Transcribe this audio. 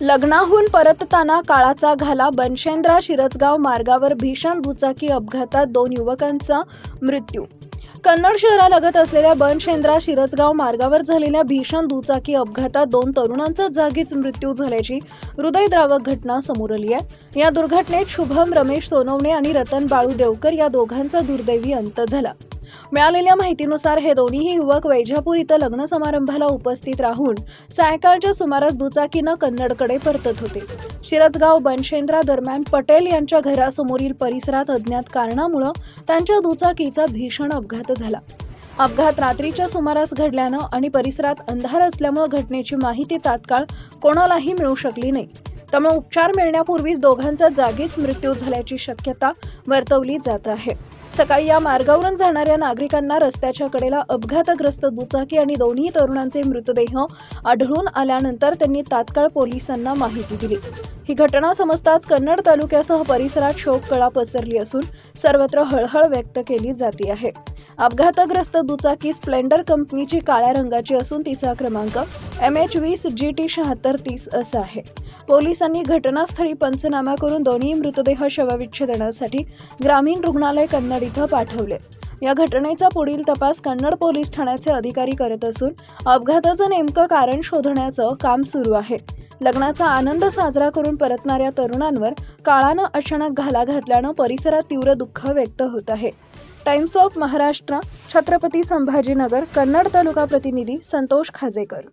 लग्नाहून परतताना काळाचा घाला बनशेंद्रा शिरसगाव मार्गावर भीषण दुचाकी अपघातात दोन युवकांचा मृत्यू. कन्नड शहरालगत असलेल्या बनशेंद्रा शिरसगाव मार्गावर झालेल्या भीषण दुचाकी अपघातात दोन तरुणांचा जागीच मृत्यू झाल्याची हृदयद्रावक घटना समोर आली आहे. या दुर्घटनेत शुभम रमेश सोनवणे आणि रतन बाळू देवकर या दोघांचा दुर्दैवी अंत झाला. मिळालेल्या माहितीनुसार हे दोन्हीही युवक वैजापूर इथं लग्न समारंभाला उपस्थित राहून सायंकाळच्या सुमारास दुचाकीनं कन्नडकडे परतत होते. शिरसगाव बनशेंद्रा दरम्यान पटेल यांच्या घरासमोरील परिसरात अज्ञात कारणामुळं त्यांच्या दुचाकीचा भीषण अपघात झाला. अपघात रात्रीच्या सुमारास घडल्यानं आणि परिसरात अंधार असल्यामुळं घटनेची माहिती तात्काळ कोणालाही मिळू शकली नाही. त्यामुळे उपचार मिळण्यापूर्वीच दोघांचा जागीच मृत्यू झाल्याची शक्यता वर्तवली जात आहे. सकाळी या मार्गावरून जाणाऱ्या नागरिकांना रस्त्याच्या कडेला अपघातग्रस्त दुचाकी आणि दोन्ही तरुणांचे मृतदेह आढळून आल्यानंतर त्यांनी तात्काळ पोलिसांना माहिती दिली. ही घटना समजताच कन्नड तालुक्यासह परिसरात शोककळा पसरली असून सर्वत्र हळहळ व्यक्त केली जाते आहे. अपघातग्रस्त दुचाकी स्प्लेंडर कंपनीची काळ्या रंगाची असून तिचा क्रमांक एम एच वीस जी टी शहात्तर तीस असा आहे. पोलिसांनी घटनास्थळी पंचनामा करून दोन्ही मृतदेह शवविच्छेदनासाठी ग्रामीण रुग्णालय कन्नड इथं पाठवले. या घटनेचा पुढील तपास कन्नड पोलीस ठाण्याचे अधिकारी करत असून अपघाताचं नेमकं कारण शोधण्याचं काम सुरू आहे. लग्नाचा आनंद साजरा करून परतणाऱ्या तरुणांवर काळानं अचानक घाला घातल्यानं परिसरात तीव्र दुःख व्यक्त होत आहे. टाइम्स ऑफ महाराष्ट्र छत्रपती संभाजीनगर कन्नड तालुका प्रतिनिधी संतोष खाजेकर.